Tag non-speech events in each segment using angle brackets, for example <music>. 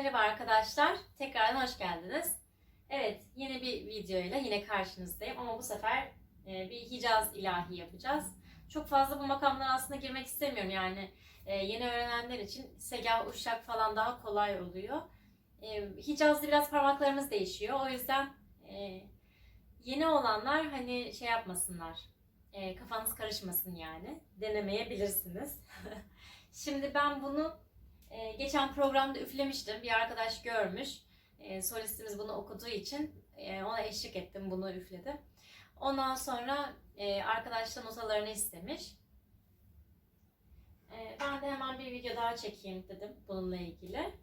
Merhaba arkadaşlar, tekrardan hoş geldiniz. Evet, yeni bir videoyla yine karşınızdayım ama bu sefer e, bir Hicaz ilahi yapacağız. Çok fazla bu makamlara aslında girmek istemiyorum yani e, yeni öğrenenler için Segah, Uşak falan daha kolay oluyor. E, Hicaz'da biraz parmaklarımız değişiyor, o yüzden yeni olanlar hani şey yapmasınlar, kafanız karışmasın yani, denemeyebilirsiniz. <laughs> Şimdi ben bunu ee, geçen programda üflemiştim. Bir arkadaş görmüş. Ee, solistimiz bunu okuduğu için e, ona eşlik ettim. Bunu üfledim. Ondan sonra e, arkadaş da notalarını istemiş. Ee, ben de hemen bir video daha çekeyim dedim bununla ilgili.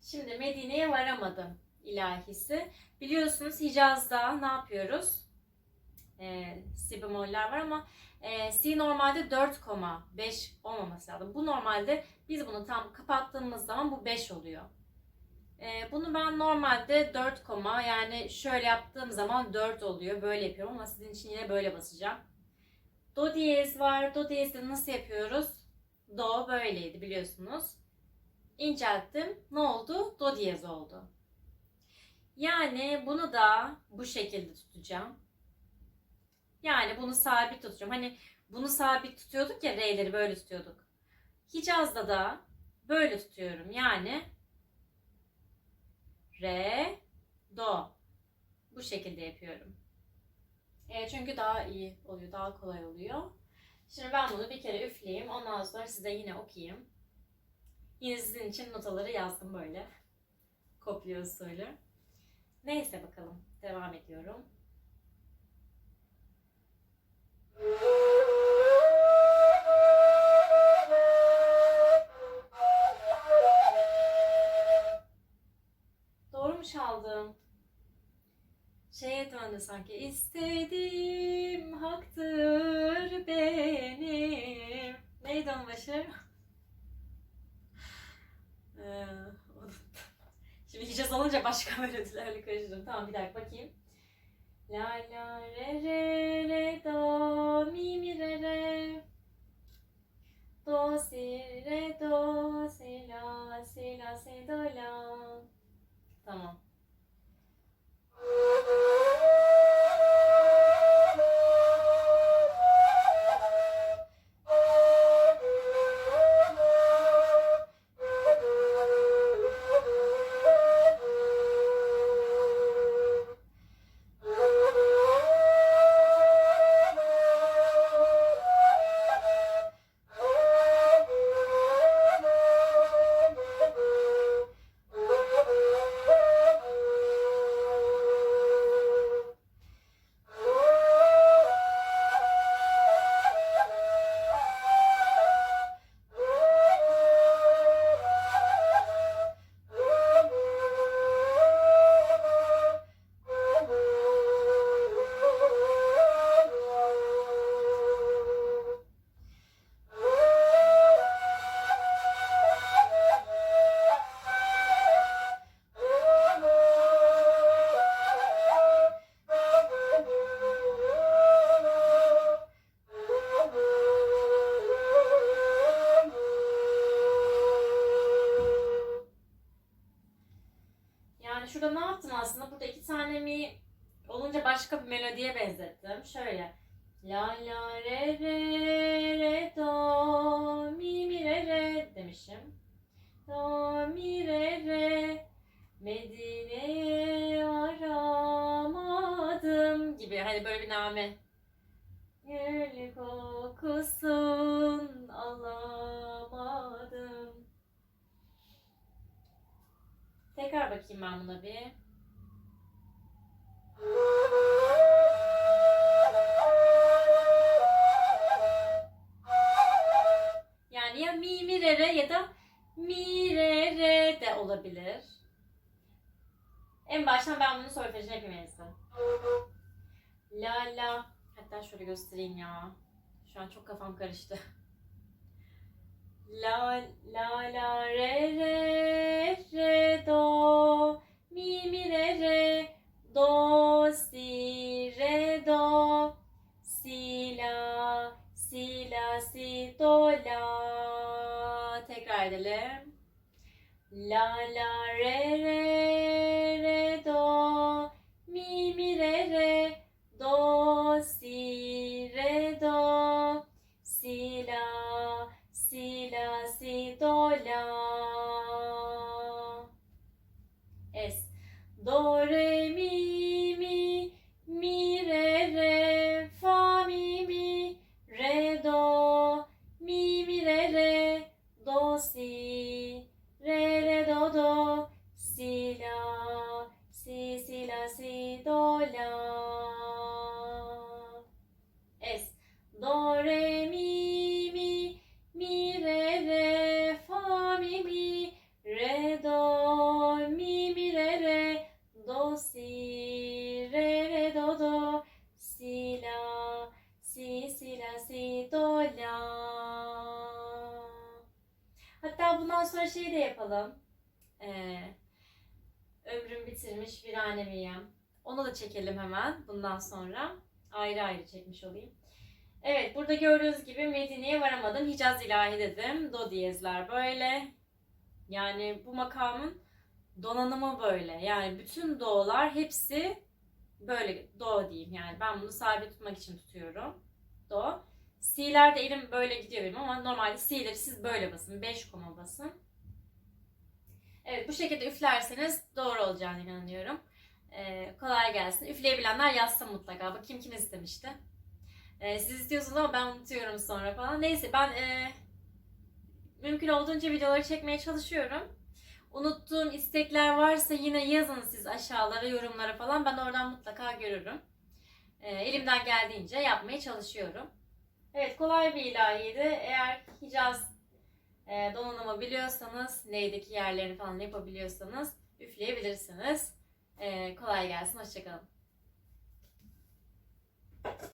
Şimdi Medine'ye varamadım ilahisi. Biliyorsunuz Hicaz'da ne yapıyoruz? E, si bemoller var ama e, si normalde 4,5 olmaması lazım. Bu normalde biz bunu tam kapattığımız zaman bu 5 oluyor. Ee, bunu ben normalde 4 koma yani şöyle yaptığım zaman 4 oluyor. Böyle yapıyorum ama sizin için yine böyle basacağım. Do diyez var. Do diyezde nasıl yapıyoruz? Do böyleydi biliyorsunuz. İncelttim. Ne oldu? Do diyez oldu. Yani bunu da bu şekilde tutacağım. Yani bunu sabit tutacağım. Hani bunu sabit tutuyorduk ya R'leri böyle tutuyorduk. Hicaz'da da böyle tutuyorum. Yani re, do. Bu şekilde yapıyorum. E, çünkü daha iyi oluyor, daha kolay oluyor. Şimdi ben bunu bir kere üfleyeyim. Ondan sonra size yine okuyayım. Yine sizin için notaları yazdım böyle. Kopya usulü. Neyse bakalım. Devam ediyorum. Doğru mu çaldım? Şeye sanki. İstediğim haktır benim. Neydi onun başı? Ee. Şimdi Hicaz olunca başka melodilerle karıştırdım. Tamam bir dakika bakayım. La la re re re do mi mi re re Do si re do si la si la si do la Tamam. Şurada ne yaptım aslında? Burada iki tane mi olunca başka bir melodiye benzettim. Şöyle. La la re re re do mi mi re re demişim. Do mi re re Medine'ye aramadım gibi. Hani böyle bir name. Bakayım ben buna bir. Yani ya mi mi re re ya da mi re re de olabilir. En baştan ben bunu solfejine iyisi. La la. Hatta şöyle göstereyim ya. Şu an çok kafam karıştı. <laughs> La la la re re re do mi mi re re do si re do si la si la si do la tekrar edelim. La la re re la es do re mi mi mi re re fa mi mi re do mi mi re re do si re re do do si la si si la si do la. Hatta bundan sonra şey de yapalım. Ee, ömrüm bitirmiş bir annemiyim onu da çekelim hemen bundan sonra ayrı ayrı çekmiş olayım Evet burada gördüğünüz gibi Medine'ye varamadım. Hicaz ilahi dedim. Do diyezler böyle. Yani bu makamın donanımı böyle. Yani bütün do'lar hepsi böyle do diyeyim. Yani ben bunu sabit tutmak için tutuyorum. Do. Si'ler de elim böyle gidiyor benim ama normalde si'leri siz böyle basın. 5 koma basın. Evet bu şekilde üflerseniz doğru olacağını inanıyorum. Ee, kolay gelsin. Üfleyebilenler yazsın mutlaka. Bakayım kim istemişti. Ee, siz istiyorsunuz ama ben unutuyorum sonra falan. Neyse ben e, mümkün olduğunca videoları çekmeye çalışıyorum. Unuttuğum istekler varsa yine yazın siz aşağılara, yorumlara falan. Ben oradan mutlaka görürüm. Ee, elimden geldiğince yapmaya çalışıyorum. Evet kolay bir ilahiydi. Eğer Hicaz e, donanımı biliyorsanız, neydeki yerlerini falan yapabiliyorsanız üfleyebilirsiniz. Ee, kolay gelsin. Hoşçakalın.